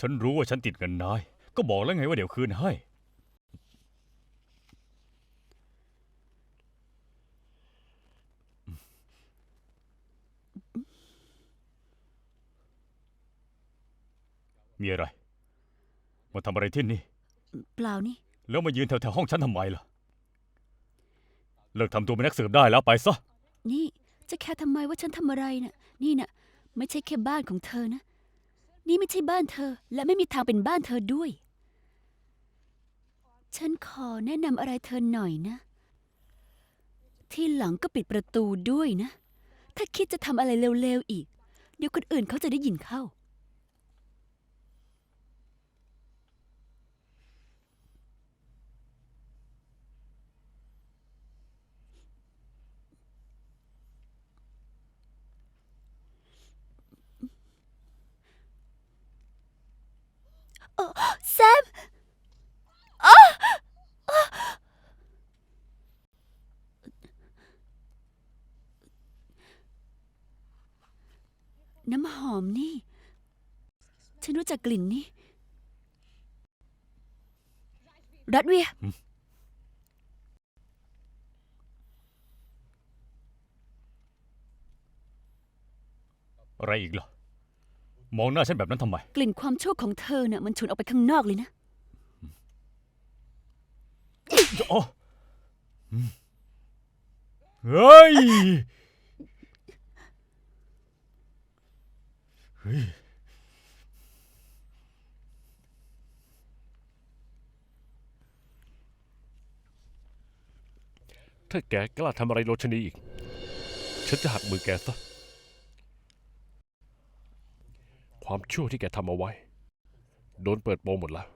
ฉันรู้ว่าฉันติดเงินนาย ก็บอกแล้วไงว่าเดี๋ยวคืนให้ มีอะไร มาทำอะไรที่นี่ เปล่านี่ แล้วมายืนแถวๆห้องฉันทำไมล่ะ เลิกทำตัวเป็นนักสืบได้แล้วไปซะ นี่ จะแค่ทำไมว่าฉันทำอะไรน่ะ นี่น่ะ ไม่ใช่แค่บ้านของเธอนะ นี่ไม่ใช่บ้านเธอ และไม่มีทางเป็นบ้านเธอด้วย ฉันขอแนะนำอะไรเธอหน่อยนะ ที่หลังก็ปิดประตูด้วยนะ ถ้าคิดจะทำอะไรเร็วๆอีก เดี๋ยวคนอื่นเขาจะได้ยินเข้า แซมอ๊ะอ๊ะน้ำ หอมนี่ ฉันรู้จักกลิ่นนี่ รัดเวีย อะไรอีกล่ะ มองหน้าฉันแบบนั้นทำไม กลิ่นความชั่วของเธอน่ะมันฉุนออกไปข้างนอกเลยนะ อ๋ออืมเฮ้ย ฮ้ยถ้าแกกล้าทำอะไรโรชนีอีก ฉันจะหักมือแกซะ ความชั่วที่แกทำเอาไว้ โดนเปิดโปงหมดแล้ว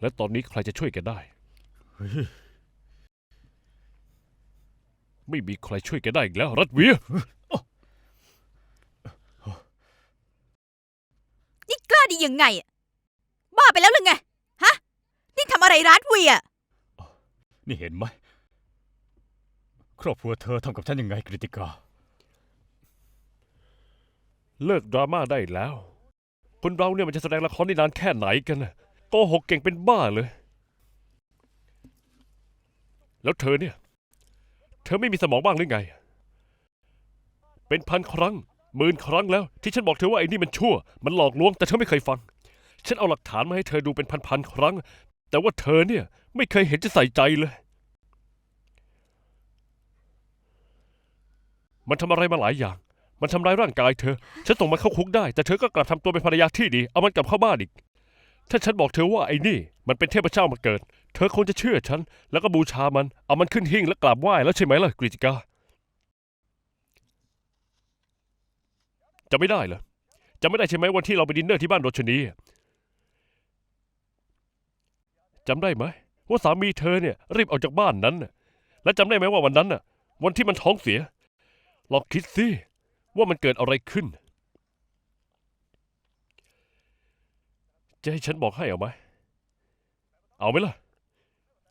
และตอนนี้ใครจะช่วยแกได้เฮ้ยไม่มีใครช่วยแกได้อีกแล้ว รัดเวีย นี่กล้าดียังไงอะบ้าไปแล้วหรือไง ฮะ นี่ทำอะไรร้านเวียนี่เห็นไหม ครอบครัวเธอทำกับฉันยังไงกริติกา เลิกดราม่าได้แล้ว คนเราเนี่ยมันจะแสดงละครได้นานแค่ไหนกันน่ะโกหกเก่งเป็นบ้าเลย แล้วเธอเนี่ย เธอไม่มีสมองบ้างหรือไง เป็นพันครั้ง หมื่นครั้งแล้วที่ฉันบอกเธอว่าไอ้นี่มันชั่ว มันหลอกลวงแต่เธอไม่เคยฟัง ฉันเอาหลักฐานมาให้เธอดูเป็นพันๆครั้ง แต่ว่าเธอเนี่ยไม่เคยเห็นจะใส่ใจเลย มันทำอะไรมาหลายอย่าง มันทำร้ายร่างกายเธอ ฉันส่งมันเข้าคุกได้ แต่เธอก็กลับทำตัวเป็นภรรยาที่ดี เอามันกลับเข้าบ้านอีก ถ้าฉันบอกเธอว่าไอ้นี่มันเป็นเทพเจ้ามาเกิด เธอคงจะเชื่อฉัน แล้วก็บูชามัน เอามันขึ้นหิ้งแล้วกราบไหว้แล้วใช่ไหมล่ะกริติกา จะไม่ได้เหรอจะไม่ได้ใช่ไหมวันที่เราไปดินเนอร์ที่บ้านโรชนีจำได้ไหมว่าสามีเธอเนี่ยรีบออกจากบ้านนั้นน่ะและจำได้ไหมว่าวันนั้นน่ะ วันที่มันท้องเสียลองคิดสิว่ามันเกิดอะไรขึ้น จะให้ฉันบอกให้เอาไหมเอาไหมล่ะ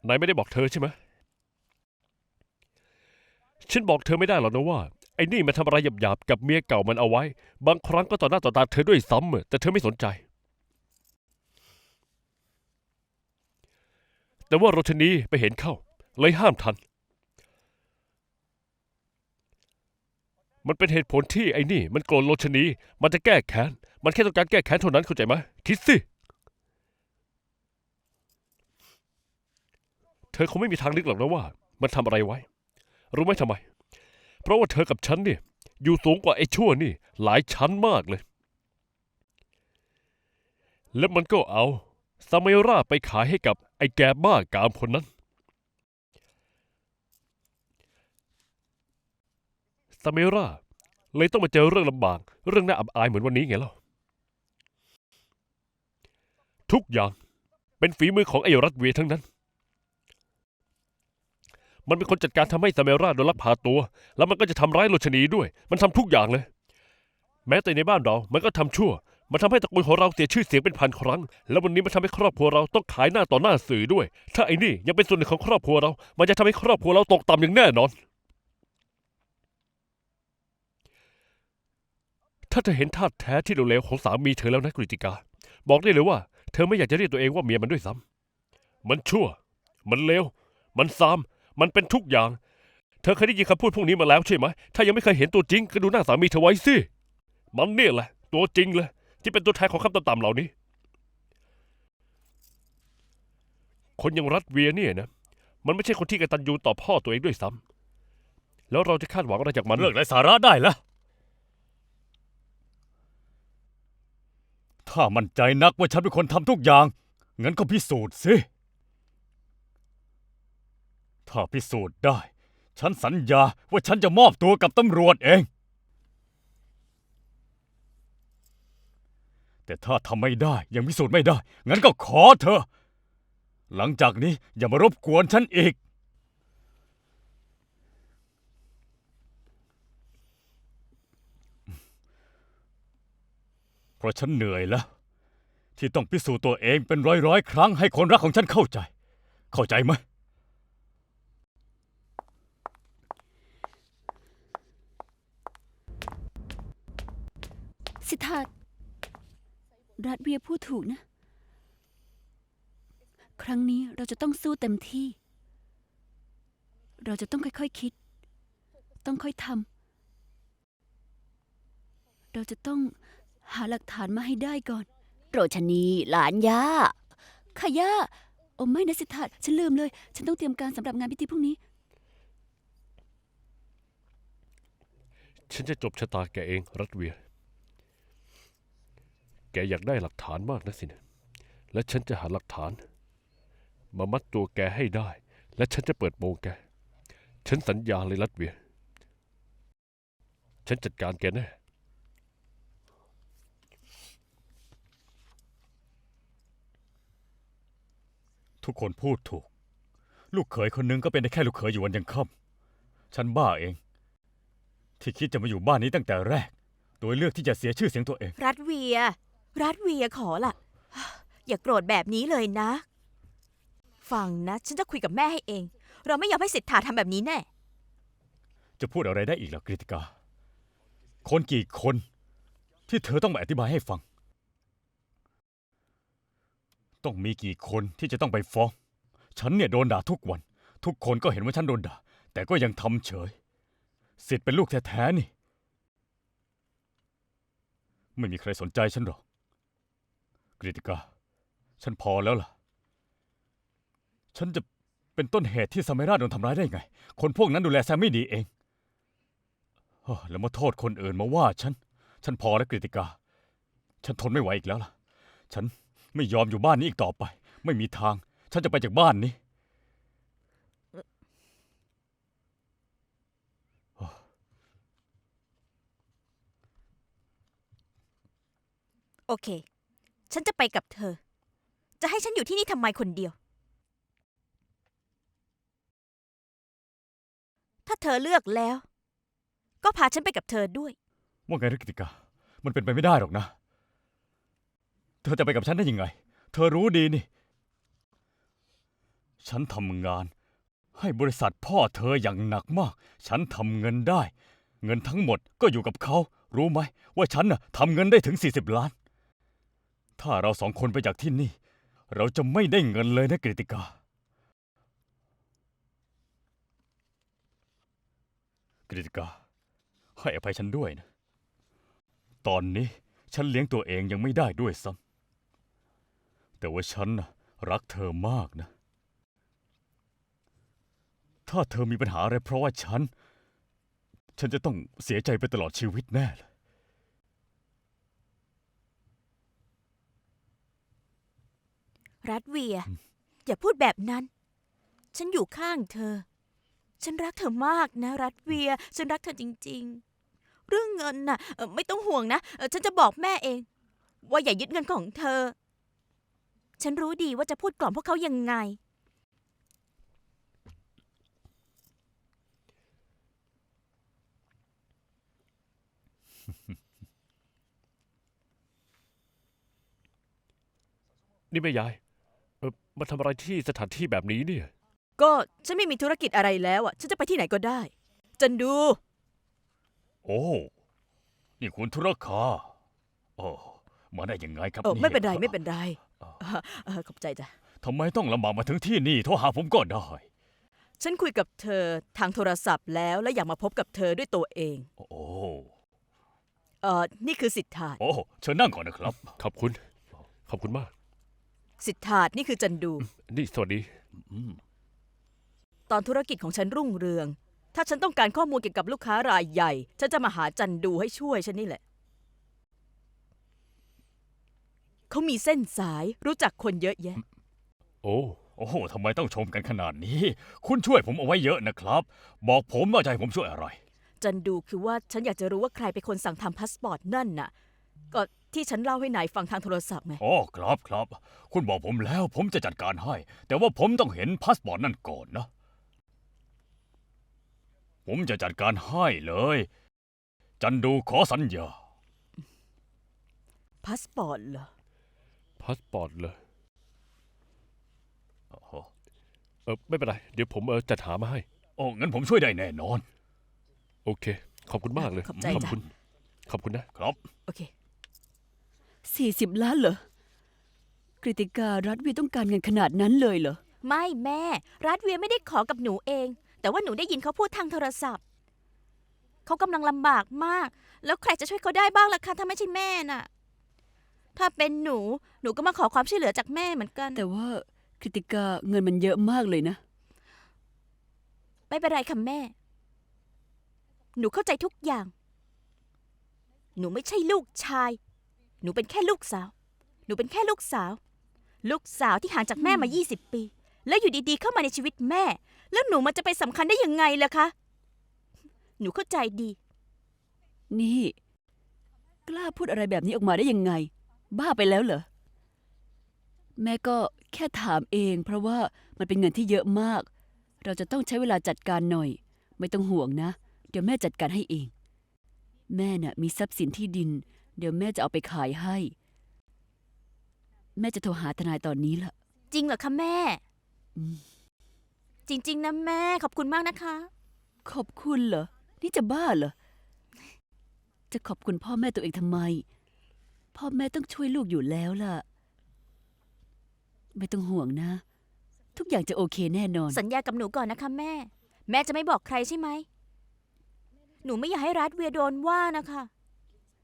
นายไม่ได้บอกเธอใช่ไหมฉันบอกเธอไม่ได้หรอกนะว่า ไอ้นี่มันทำอะไรหยาบๆกับเมียเก่ามันเอาไว้ บางครั้งก็ต่อหน้าต่อตาเธอด้วยซ้ำแต่เธอไม่สนใจ แต่ว่าโรชนีไปเห็นเข้า เลยห้ามทัน มันเป็นเหตุผลที่ไอ้นี่ มันโกรธโรชนี มันจะแก้แค้น มันแค่ต้องการแก้แค้นเท่านั้นเข้าใจไหมคิดสิเธอคงไม่มีทางนึกหรอกนะว่า มันทำอะไรไว้ รู้ไหมทำไม เพราะว่าเธอกับฉันเนี่ยอยู่สูงกว่าไอ้ชั่วนี่ หลายชั้นมากเลย แล้วมันก็เอาซาเมราไปขายให้กับไอ้แกบ้ากามคนนั้น ซาเมราเลยต้องมาเจอเรื่องลำบาก เรื่องน่าอับอายเหมือนวันนี้ไงล่ะ ทุกอย่างเป็นฝีมือของไอ้รัตเวทั้งนั้น มันเป็นคนจัดการทำให้ซาเมราโดนลักพาตัว แล้วมันก็จะทำร้ายโรชนีด้วย มันทำทุกอย่างเลย แม้แต่ในบ้านเรา มันก็ทำชั่ว มันทำให้ตระกูลของเราเสียชื่อเสียงเป็นพันครั้ง แล้ววันนี้มันทำให้ครอบครัวเราต้องขายหน้าต่อหน้าสื่อด้วย ถ้าไอ้นี่ยังเป็นส่วนหนึ่งของครอบครัวเรา มันจะทำให้ครอบครัวเราตกต่ำอย่างแน่นอน ถ้าเธอเห็นท่าแท้ที่เลวๆของสามีเธอแล้วนะกริติกา บอกได้เลยว่า เธอไม่อยากจะเรียกตัวเองว่าเมียมันด้วยซ้ำมันชั่ว มันเลว มันซาม มันเป็นทุกอย่าง เธอเคยได้ยินคำพูดพวกนี้มาแล้วใช่ไหม ถ้ายังไม่เคยเห็นตัวจริงก็ดูหน้าสามีเธอไว้สิ มันเนี่ยแหละ ตัวจริงเลยที่เป็นตัวแทนของคำต่ำๆเหล่านี้ คนอย่างรัฐเวียเนี่ยนะ มันไม่ใช่คนที่กตัญญูต่อพ่อตัวเองด้วยซ้ำแล้วเราจะคาดหวังอะไรจากมันเลิกไร้สาระได้แล้วถ้ามั่นใจนักว่าฉันเป็นคนทำทุกอย่าง งั้นก็พิสูจน์สิ ถ้าพิสูจน์ได้ ฉันสัญญาว่าฉันจะมอบตัวกับตำรวจเอง แต่ถ้าทำไม่ได้ ยังพิสูจน์ไม่ได้ งั้นก็ขอเธอ หลังจากนี้อย่ามารบกวนฉันอีก เพราะฉันเหนื่อยแล้ว ที่ต้องพิสูจน์ตัวเองเป็นร้อยๆ ครั้งให้คนรักของฉันเข้าใจ เข้าใจไหม สิทธาตรัฐเวียพูดถูกนะ ครั้งนี้เราจะต้องสู้เต็มที่ เราจะต้องค่อยๆคิด ต้องค่อยทำเราจะต้องหาหลักฐานมาให้ได้ก่อน โรชนีหลานย่าค่ะย่าโอ้ไม่นะสิทธาฉันลืมเลย ฉันต้องเตรียมการสำหรับงานพิธีพรุ่งนี้ ฉันจะจบชะตาแกเอง รัฐเวีย แกอยากได้หลักฐานมากนะสินะและฉันจะหาหลักฐาน มามัดตัวแกให้ได้ และฉันจะเปิดโปงแก ฉันสัญญาเลยรัฐเวีย ฉันจัดการแกแน่ทุกคนพูดถูก ลูกเขยคนหนึงก็เป็นได้แค่ลูกเขยอยู่วันยังค่ำฉันบ้าเอง ที่คิดจะมาอยู่บ้านนี้ตั้งแต่แรก โดยเลือกที่จะเสียชื่อเสียงตัวเอง รัฐเวีย รัฐเวียขอล่ะ อย่าโกรธแบบนี้เลยนะ ฟังนะ ฉันจะคุยกับแม่ให้เอง เราไม่ยอมให้สิทธาทำแบบนี้แน่ จะพูดอะไรได้อีกล่ะกริติกา คนกี่คนที่เธอต้องมาอธิบายให้ฟัง ต้องมีกี่คนที่จะต้องไปฟ้อง ฉันเนี่ยโดนด่าทุกวัน ทุกคนก็เห็นว่าฉันโดนด่า แต่ก็ยังทำเฉย สิทธิ์เป็นลูกแท้ๆนี่ ไม่มีใครสนใจฉันหรอกก ริติกา ฉันพอแล้วล่ะ ฉันจะเป็นต้นเหตุที่ซาเมราโดนทำร้ายได้ไง คนพวกนั้นดูแลแซมไม่ดีเองเฮ้อแล้วมาโทษคนอื่นมาว่าฉัน ฉันพอแล้วกริติกา ฉันทนไม่ไหวอีกแล้วล่ะ ฉันไม่ยอมอยู่บ้านนี้อีกต่อไป ไม่มีทาง ฉันจะไปจากบ้านนี้ โอเค ฉันจะไปกับเธอ จะให้ฉันอยู่ที่นี่ทำไมคนเดียว ถ้าเธอเลือกแล้ว ก็พาฉันไปกับเธอด้วย ว่าไงนะกิติกา มันเป็นไปไม่ได้หรอกนะ เธอจะไปกับฉันได้ยังไง เธอรู้ดีนี่ ฉันทำงาน ให้บริษัทพ่อเธออย่างหนักมาก ฉันทำเงินได้ เงินทั้งหมดก็อยู่กับเขา รู้ไหม ว่าฉันน่ะทำเงินได้ถึง 40 ล้าน ถ้าเราสองคนไปจากที่นี่ เราจะไม่ได้เงินเลยนะกริติกากริติกา ให้อภัยฉันด้วยนะ ตอนนี้ฉันเลี้ยงตัวเองยังไม่ได้ด้วยซ้ำแต่ว่าฉันนะรักเธอมากนะ ถ้าเธอมีปัญหาอะไรเพราะว่าฉัน ฉันจะต้องเสียใจไปตลอดชีวิตแน่เลย รัฐเวีย อย่าพูดแบบนั้น ฉันอยู่ข้างเธอ ฉันรักเธอมากนะ รัฐเวีย ฉันรักเธอจริง ๆ เรื่องเงินน่ะเอ่อไม่ต้องห่วงนะเอ่อฉันจะบอกแม่เอง ว่าอย่ายึดเงินของเธอ ฉันรู้ดีว่าจะพูดกล่อมพวกเขายังไง นี่แม่ยายเออ มาทำอะไรที่สถานที่แบบนี้เนี่ย ก็ฉันไม่มีธุรกิจอะไรแล้วอะ ฉันจะไปที่ไหนก็ได้ จันดู โอ้ นี่คุณธุรคาโอ้มาได้ยังไงครับเออไม่เป็นไรยไม่เป็นไรเออเออเออขอบใจจ้ะ ทำไมต้องลำบากมาถึงที่นี่โทรหาผมก็ได้ ฉันคุยกับเธอทางโทรศัพท์แล้วและอยากมาพบกับเธอด้วยตัวเอง โอ้เออนี่คือสิทธาตโอ้เชิญนั่งก่อนนะครับ ขอบคุณ ขอบคุณมาก สิทธาตนี่คือจันดู นี่สวัสดีอืมตอนธุรกิจของฉันรุ่งเรือง ถ้าฉันต้องการข้อมูลเกี่ยวกับลูกค้ารายใหญ่ ฉันจะมาหาจันดูให้ช่วยฉันนี่แหละ เขามีเส้นสายรู้จักคนเยอะแยะ โอ้ โอ้โหทำไมต้องชมกันขนาดนี้ คุณช่วยผมเอาไว้เยอะนะครับ บอกผมว่าจะให้ผมช่วยอะไร จันดูคือว่าฉันอยากจะรู้ว่าใครเป็นคนสั่งทำพาสปอร์ตนั่นน่ะ ก็ ที่ฉันเล่าให้นายฟังทางโทรศัพท์ไง อ๋อครับครับ คุณบอกผมแล้วผมจะจัดการให้ แต่ว่าผมต้องเห็นพาสปอร์ตนั่นก่อนนะ ผมจะจัดการให้เลย จันดูขอสัญญา พาสปอร์ตเหรอ พาสปอร์ตเลยโอ้โหเออไม่เป็นไร เดี๋ยวผมเออจัดหามาให้ โอ้งั้นผมช่วยได้แน่นอน โอเค ขอบคุณมากเลยขอบใจขอบจ้ะ คุณ ขอบคุณนะ ครับ โอเค สี่สิบล้านเหรอกริติการัฐวีต้องการเงินขนาดนั้นเลยเหรอ ไม่แม่ รัฐเวียไม่ได้ขอกับหนูเอง แต่ว่าหนูได้ยินเขาพูดทางโทรศัพท์ เขากำลังลำบากมาก แล้วใครจะช่วยเขาได้บ้างล่ะคะถ้าไม่ใช่แม่น่ะ ถ้าเป็นหนู หนูก็มาขอความช่วยเหลือจากแม่เหมือนกัน แต่ว่ากริติกาเงินมันเยอะมากเลยนะ ไม่เป็นไรค่ะแม่ หนูเข้าใจทุกอย่าง หนูไม่ใช่ลูกชาย หนูเป็นแค่ลูกสาว หนูเป็นแค่ลูกสาว ลูกสาวที่ห่างจากแม่มา 20 ปี แล้วอยู่ดีๆ เข้ามาในชีวิตแม่ แล้วหนูมันจะไปสำคัญได้ยังไงล่ะคะ หนูเข้าใจดี นี่ กล้าพูดอะไรแบบนี้ออกมาได้ยังไง บ้าไปแล้วเหรอ แม่ก็แค่ถามเอง เพราะว่ามันเป็นเงินที่เยอะมาก เราจะต้องใช้เวลาจัดการหน่อย ไม่ต้องห่วงนะ เดี๋ยวแม่จัดการให้เอง แม่น่ะมีทรัพย์สินที่ดิน เดี๋ยวแม่จะเอาไปขายให้ แม่จะโทรหาทนายตอนนี้ล่ะ จริงเหรอคะแม่ อืม จริง ๆ นะแม่ขอบคุณมากนะคะ ขอบคุณเหรอ นี่จะบ้าเหรอ จะขอบคุณพ่อแม่ตัวเองทำไม พ่อแม่ต้องช่วยลูกอยู่แล้วล่ะ ไม่ต้องห่วงนะ ทุกอย่างจะโอเคแน่นอน สัญญากับหนูก่อนนะคะแม่ แม่จะไม่บอกใครใช่ไหม หนูไม่อยากให้รัฐเวียโดนว่านะคะ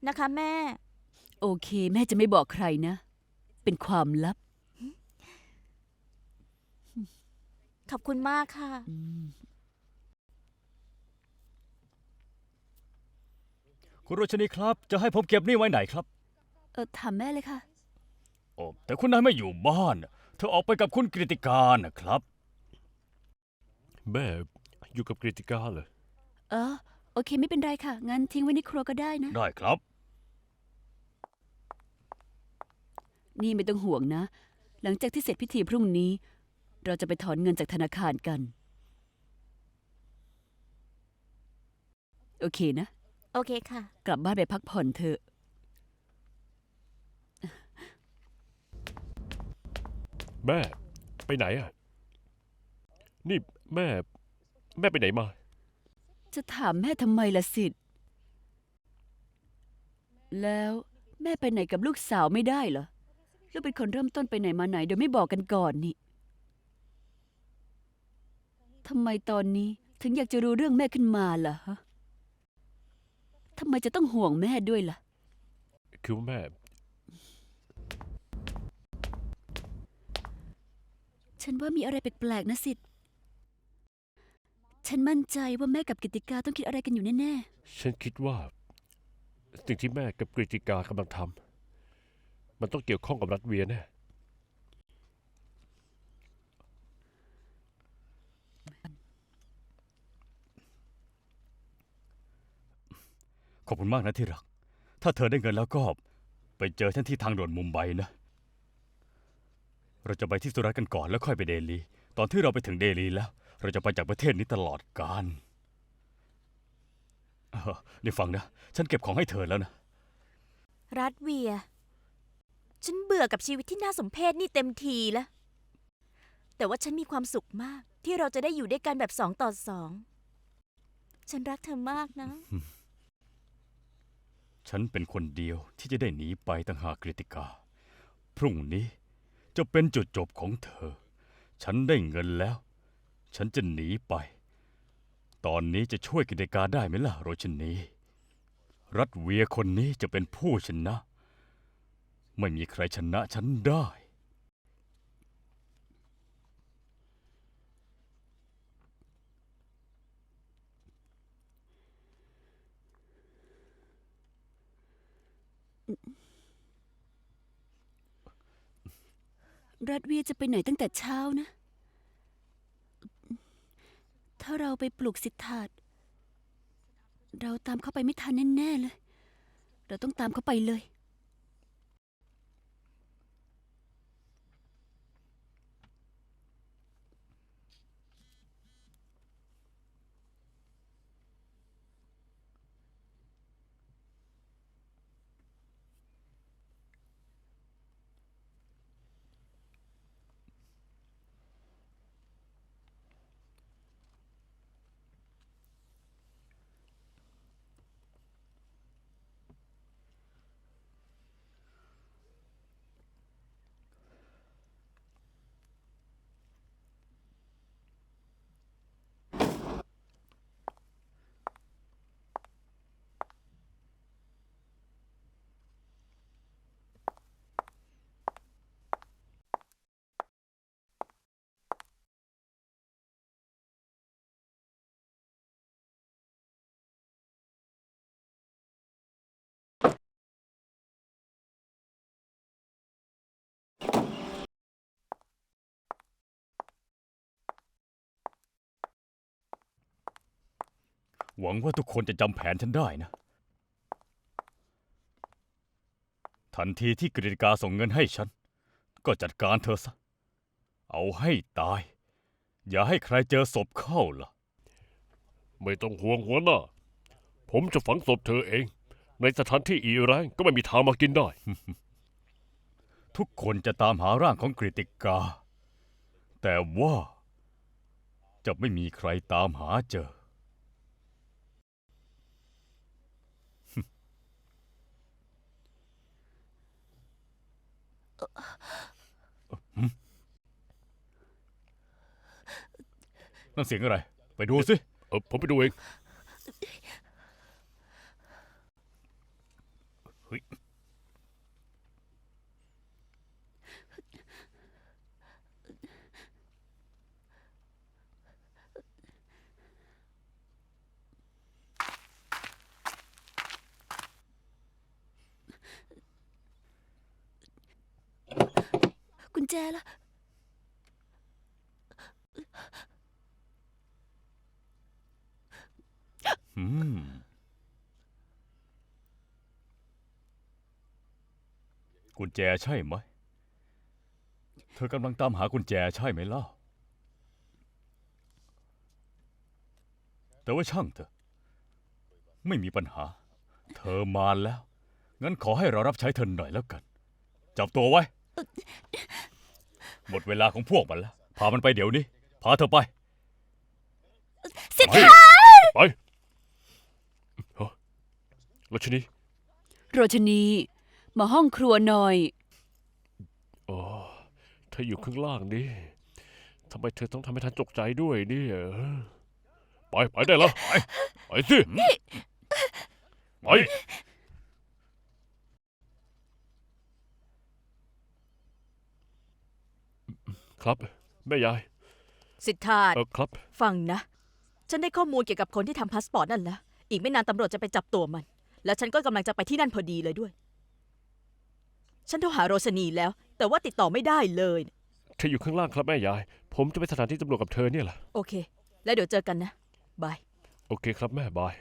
นะคะแม่ โอเค แม่จะไม่บอกใครนะ เป็นความลับ ขอบคุณมากค่ะ อืม คุณโรชนีครับ จะให้ผมเก็บหนี่ไว้ไหนครับ เออถามแม่เลยค่ะ โอ้แต่คุณนายไม่อยู่บ้านเธอออกไปกับคุณกฤติการนะครับ แม่อยู่กับกริติกาเลยเออ โอเค ไม่เป็นไรค่ะ งั้นทิ้งไว้ในครัวก็ได้นะ ได้ครับ นี่ไม่ต้องห่วงนะ หลังจากที่เสร็จพิธีพรุ่งนี้ เราจะไปถอนเงินจากธนาคารกัน โอเคนะ โอเคค่ะ กลับบ้านไปพักผ่อนเถอะ แม่ไปไหนอะ นี่แม่ แม่ไปไหนมา จะถามแม่ทำไมล่ะสิทธิ์แล้วแม่ไปไหนกับลูกสาวไม่ได้เหรอ ลูกเป็นคนเริ่มต้นไปไหนมาไหนโดยไม่บอกกันก่อนนี่ทำไมตอนนี้ถึงอยากจะรู้เรื่องแม่ขึ้นมาล่ะฮะทำไมจะต้องห่วงแม่ด้วยล่ะ คือว่าแม่ ฉันว่ามีอะไรแปลกๆนะสิทธิ์ฉันมั่นใจว่าแม่กับกิติกาต้องคิดอะไรกันอยู่แน่ฉันคิดว่า สิ่งที่แม่กับกริติกากำลังทำ มันต้องเกี่ยวข้องกับรัฐเวียแน่ขอบคุณมากนะที่รัก ถ้าเธอได้เงินแล้วก็ ไปเจอฉันที่ทางด่วนมุมไบนะ เราจะไปที่สุราษฎร์กันก่อนแล้วค่อยไปเดลี ตอนที่เราไปถึงเดลีแล้ว เราจะไปจากประเทศนี้ตลอดกาลเออนี่ฟังนะ ฉันเก็บของให้เธอแล้วนะ รัฐเวีย ฉันเบื่อกับชีวิตที่น่าสมเพชนี่เต็มทีแล้ว แต่ว่าฉันมีความสุขมากที่เราจะได้อยู่ด้วยกันแบบสองต่อสอง ฉันรักเธอมากนะ ฉันเป็นคนเดียวที่จะได้หนีไปต่างหากกฤติกา พรุ่งนี้จะเป็นจุดจบของเธอ ฉันได้เงินแล้ว ฉันจะหนีไป ตอนนี้จะช่วยกฤติกาได้ไหมล่ะโรชนี รัฐเวียคนนี้จะเป็นผู้ชนะ ไม่มีใครชนะฉันได้ รัดเวียจะไปไหนตั้งแต่เช้านะ ถ้าเราไปปลุกสิทธาตเราตามเขาไปไม่ทันแน่ ๆ เลย เราต้องตามเขาไปเลย หวังว่าทุกคนจะจำแผนฉันได้นะ ทันทีที่กฤติกาส่งเงินให้ฉัน ก็จัดการเธอซะ เอาให้ตาย อย่าให้ใครเจอศพเข้าล่ะ ไม่ต้องห่วงหัวหน้า ผมจะฝังศพเธอเอง ในสถานที่อีแรงก็ไม่มีทางมากินได้ ทุกคนจะตามหาร่างของกฤติกา แต่ว่าจะไม่มีใครตามหาเจอ นั่นเสียงอะไร ไปดูสิ เออผมไปดูเอง แจละอืมกุญแจใช่ไหม เธอกำลังตามหากุญแจใช่ไหมเล่าแต่ว่าช่างเถอะ ไม่มีปัญหา เธอมาแล้ว งั้นขอให้เรารับใช้เธอหน่อยแล้วกัน จับตัวไว้ หมดเวลาของพวกมันแล้ว พามันไปเดี๋ยวนี้ พาเธอไป สิทไปธาไปเฮ้ยรัชนีโรชนี มาห้องครัวหน่อย อ๋อเธออยู่ข้างล่างนี่ทำไมเธอต้องทำให้ท่านตกใจด้วยเนี่ย ไป ไปได้แล้ว ไป ไปสิ ไป ครับ แม่ยาย สิทธาตเออครับ ฟังนะ ฉันได้ข้อมูลเกี่ยวกับคนที่ทำพาสปอร์ตนั่นแล้ว อีกไม่นานตำรวจจะไปจับตัวมัน แล้วฉันก็กำลังจะไปที่นั่นพอดีเลยด้วย ฉันโทรหาโรสนีแล้ว แต่ว่าติดต่อไม่ได้เลย เธออยู่ข้างล่างครับแม่ยาย ผมจะไปสถานที่ตำรวจกับเธอเนี่ยแหละโอเค แล้วเดี๋ยวเจอกันนะ บาย โอเคครับแม่บาย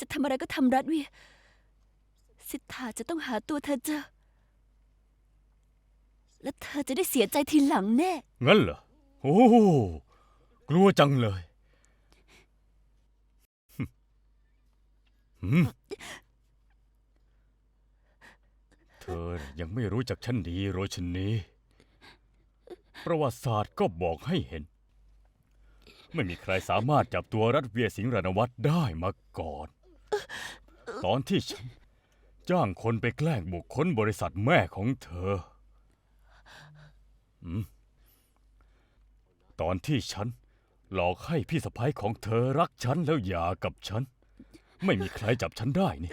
จะทำอะไรก็ทำรัดเวียสิทธาจะต้องหาตัวเธอเจอ และเธอจะได้เสียใจทีหลังแน่ งั้นเหรอ โอ้กลัวจังเลยหึเธอยังไม่รู้จักฉันดีโรชนีประวัติศาสตร์ก็บอกให้เห็น ไม่มีใครสามารถจับตัวรัฐเวียสิงห์รานวัตรได้มาก่อน ตอนที่ฉันจ้างคนไปแกล้งบุกค้นบริษัทแม่ของเธออืมตอนที่ฉันหลอกให้พี่สะพ้ายของเธอรักฉันแล้วหย่ากับฉัน ไม่มีใครจับฉันได้นี่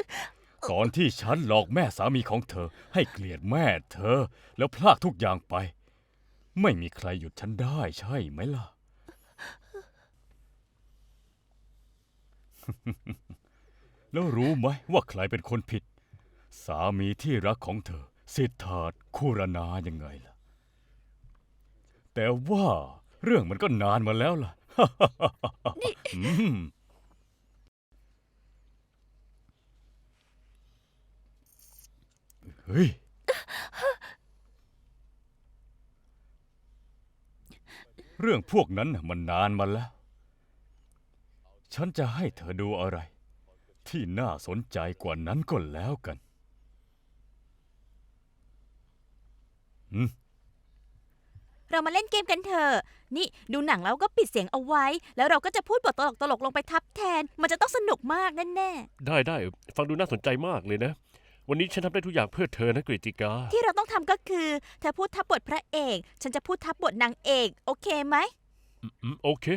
ตอนที่ฉันหลอกแม่สามีของเธอ ให้เกลียดแม่เธอ แล้วพลากทุกอย่างไป ไม่มีใครหยุดฉันได้ใช่ไหมล่ะ แล้วรู้ไหมว่าใครเป็นคนผิด สามีที่รักของเธอ สิทธาตคูรนายังไงล่ะ แต่ว่าเรื่องมันก็นานมาแล้วล่ะ อืมเฮ้ย เรื่องพวกนั้นน่ะมันนานมาแล้ว ฉันจะให้เธอดูอะไร ที่น่าสนใจกว่านั้นก็แล้วกันเรามาเล่นเกมกันเถอะ นี่ดูหนังแล้วก็ปิดเสียงเอาไว้ แล้วเราก็จะพูดบทตลกๆลงไปทับแทน มันจะต้องสนุกมากแน่ได้ได้ฟังดูน่าสนใจมากเลยนะ วันนี้ฉันทำได้ทุกอย่างเพื่อเธอนะกริติกา ๆ ที่เราต้องทำก็คือ เธอพูดทับบทพระเอก ฉันจะพูดทับบทนางเอก โอเคไหม อืมโอเค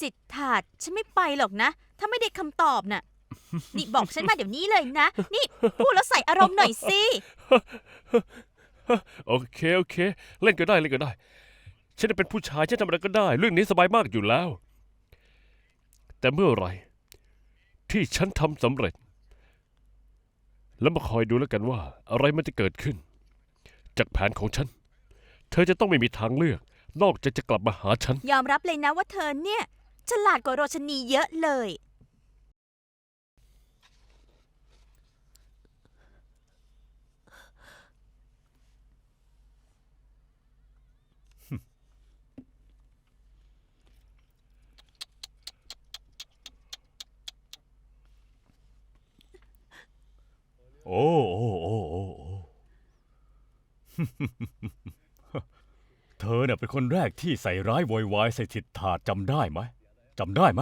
สิทธาตฉันไม่ไปหรอกนะ ถ้าไม่ได้คำตอบน่ะ นี่บอกฉันมาเดี๋ยวนี้เลยนะ นี่พูดแล้วใส่อารมณ์หน่อยสิ โอเคโอเค เล่นก็ได้เล่นก็ได้ ฉันเป็นผู้ชายฉันทำอะไรก็ได้ เรื่องนี้สบายมากอยู่แล้ว แต่เมื่อไหรที่ฉันทำสำเร็จ แล้วมาคอยดูแล้วกันว่า อะไรมันจะเกิดขึ้น จากแผนของฉัน เธอจะต้องไม่มีทางเลือก นอกจากจะกลับมาหาฉัน ยอมรับเลยนะว่าเธอเนี่ย ฉลาดกว่าโรชนีเยอะเลย โอ้โอ้โอ้โอ้โอ้ เธอเนี่ยเป็นคนแรกที่ใส่ร้ายโวยวายใส่ทิดถาดจำได้ไหม จำได้ไหม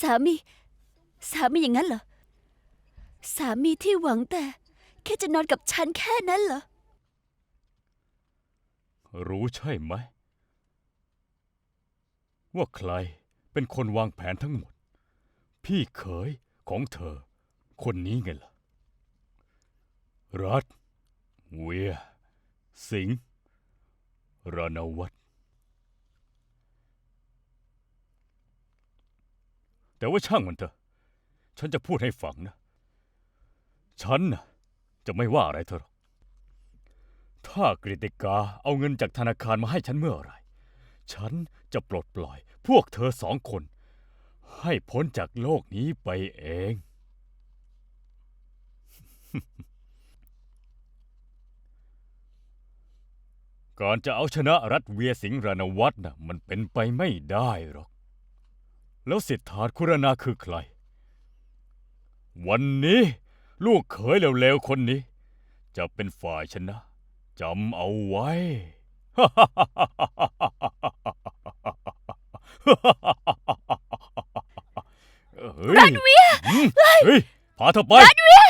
สามี สามีอย่างนั้นเหรอ สามีที่หวังแต่ แค่จะนอนกับฉันแค่นั้นเหรอ รู้ใช่ไหม ว่าใครเป็นคนวางแผนทั้งหมด พี่เขยของเธอ คนนี้ไงล่ะ รัฐเวีย สิงห์รานวัตร แต่ว่าช่างมันเถอะ ฉันจะพูดให้ฟังนะ ฉันนะจะไม่ว่าอะไรเธอหรอก ถ้ากฤติกาเอาเงินจากธนาคารมาให้ฉันเมื่อไหรฉันจะปลดปล่อย พวกเธอสองคน ให้พ้นจากโลกนี้ไปเอง การจะเอาชนะรัฐเวียสิงห์รานวัตรนะมันเป็นไปไม่ได้หรอก แล้วสิทธาตคุรนาคือใคร วันนี้ลูกเขยเร็วๆคนนี้ จะเป็นฝ่ายชนะจำเอาไว้ รันเวียเฮ้ยพาเธอไปรันเวีย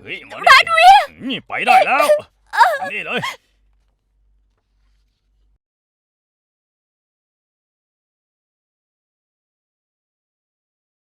เฮ้ยมารันเวียนี่ไปได้แล้วมานี่เลย